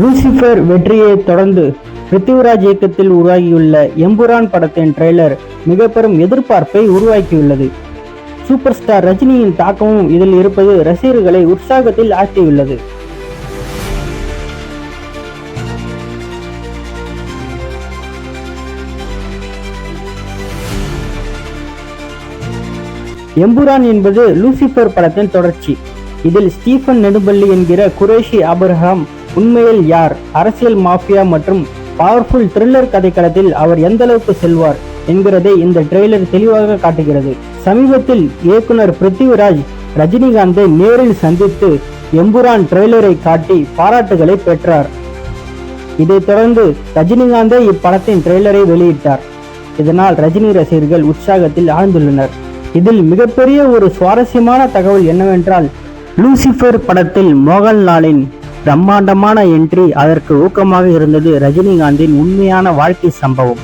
Lucifer வெற்றியை தொடர்ந்து பிருத்திவிராஜ் இயக்கத்தில் உருவாகியுள்ள எம்புரான் படத்தின் ட்ரெய்லர் மிக பெரும் எதிர்பார்ப்பை உருவாக்கியுள்ளது. சூப்பர் ஸ்டார் ரஜினியின் தாக்கமும் இதில் இருப்பது ரசிகர்களை உற்சாகத்தில் ஆழ்த்தியுள்ளது. எம்புரான் என்பது லூசிஃபர் படத்தின் தொடர்ச்சி. இதில் ஸ்டீஃபன் நெடுபள்ளி என்கிற குரேஷி அபர்ஹாம் உண்மையில் யார்? அரசியல் மாஃபியா மற்றும் பவர்ஃபுல் த்ரில்லர் கதைக்களத்தில் அவர் எந்த அளவுக்கு செல்வார் என்கிறதை இந்த ட்ரெய்லர் தெளிவாக காட்டுகிறது. சமீபத்தில் இயக்குனர் பிருத்திவிராஜ் ரஜினிகாந்தை நேரில் சந்தித்து எம்புரான் ட்ரெய்லரை காட்டி பாராட்டுகளை பெற்றார். இதைத் தொடர்ந்து ரஜினிகாந்தே இப்படத்தின் ட்ரெய்லரை வெளியிட்டார். இதனால் ரஜினி ரசிகர்கள் உற்சாகத்தில் ஆழ்ந்துள்ளனர். இதில் மிகப்பெரிய ஒரு சுவாரஸ்யமான தகவல் என்னவென்றால் லூசிஃபர் படத்தில் மோகன்லாலின் பிரம்மாண்டமான என்ட்ரி அதற்கு ஊக்கமாக இருந்தது ரஜினிகாந்தின் உண்மையான வாழ்க்கை சம்பவம்.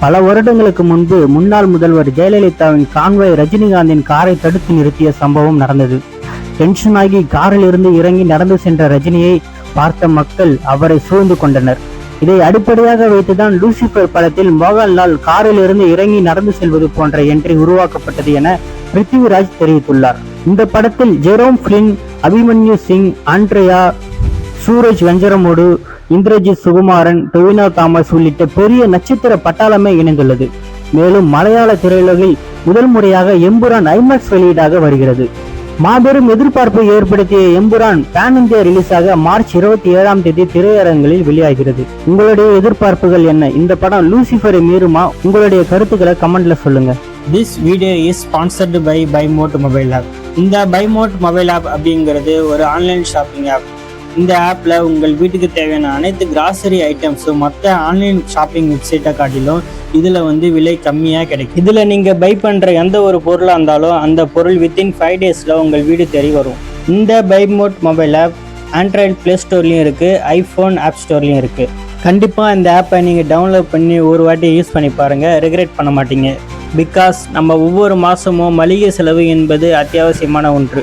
பல வருடங்களுக்கு முன்பு முன்னாள் முதல்வர் ஜெயலலிதாவின் கான்வாய் ரஜினிகாந்தின் காரை தடுத்து நிறுத்திய சம்பவம் நடந்தது. டென்ஷன் ஆகி காரில் இருந்து இறங்கி நடந்து சென்ற ரஜினியை பார்த்த மக்கள் அவரை சூழ்ந்து கொண்டனர். இதை அடிப்படையாக வைத்துதான் லூசிபர் படத்தில் மோகன்லால் காரில் இருந்து இறங்கி நடந்து செல்வது போன்ற என்ட்ரி உருவாக்கப்பட்டது என பிருத்திவிராஜ் தெரிவித்துள்ளார். இந்த படத்தில் Jerome Flynn Abhimanyu Singh Andrea Suraj Venjaramoodu Indrajith Sukumaran Tovino Thomas உள்ளிட்ட பெரிய நட்சத்திர பட்டாளமே இணைந்துள்ளது. மேலும் மலையாள திரையுலகில் முதல் முறையாக எம்புரான் ஐமேக்ஸ் வெளியீடாக வருகிறது. மாபெரும் எதிர்பார்ப்பை ஏற்படுத்திய எம்புரான் பேன் இந்தியா ரிலீஸாக மார்ச் இருபத்தி ஏழாம் தேதி திரையரங்களில் வெளியாகிறது. உங்களுடைய எதிர்பார்ப்புகள் என்ன? இந்த படம் லூசிஃபரை மீறுமா? உங்களுடைய கருத்துக்களை கமெண்ட்ல சொல்லுங்க. This video is sponsored by Bymot mobile app இந்த பைமோட் மொபைல் ஆப் அப்படிங்கிறது ஒரு ஆன்லைன் ஷாப்பிங் ஆப் இந்த ஆப்பில் உங்கள் வீட்டுக்கு தேவையான அனைத்து கிராசரி ஐட்டம்ஸும் மற்ற ஆன்லைன் ஷாப்பிங் வெப்சைட்டை காட்டிலும் இதில் வந்து விலை கம்மியாக கிடைக்கும். இதில் நீங்கள் பை பண்ணுற எந்த ஒரு பொருளாக இருந்தாலும் அந்த பொருள் வித்தின் ஃபைவ் டேஸில் உங்கள் வீடு தேடி வரும். இந்த பைமோட் மொபைல் ஆப் ஆண்ட்ராய்டு ப்ளே ஸ்டோர்லேயும் இருக்குது ஐஃபோன் ஆப் ஸ்டோர்லேயும் இருக்குது கண்டிப்பாக இந்த ஆப்பை நீங்கள் டவுன்லோட் பண்ணி ஒரு வாட்டி யூஸ் பண்ணி பாருங்கள் ரெகுலேட் பண்ண மாட்டீங்க. பிகாஸ் நம்ம ஒவ்வொரு மாதமும் மளிகை செலவு என்பது அத்தியாவசியமான ஒன்று.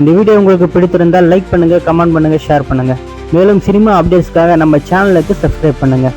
இந்த வீடியோ உங்களுக்கு பிடித்திருந்தால் லைக் பண்ணுங்கள் கமெண்ட் பண்ணுங்கள் ஷேர் பண்ணுங்கள் மேலும் சினிமா அப்டேட்ஸ்க்காக நம்ம சேனலுக்கு சப்ஸ்கிரைப் பண்ணுங்கள்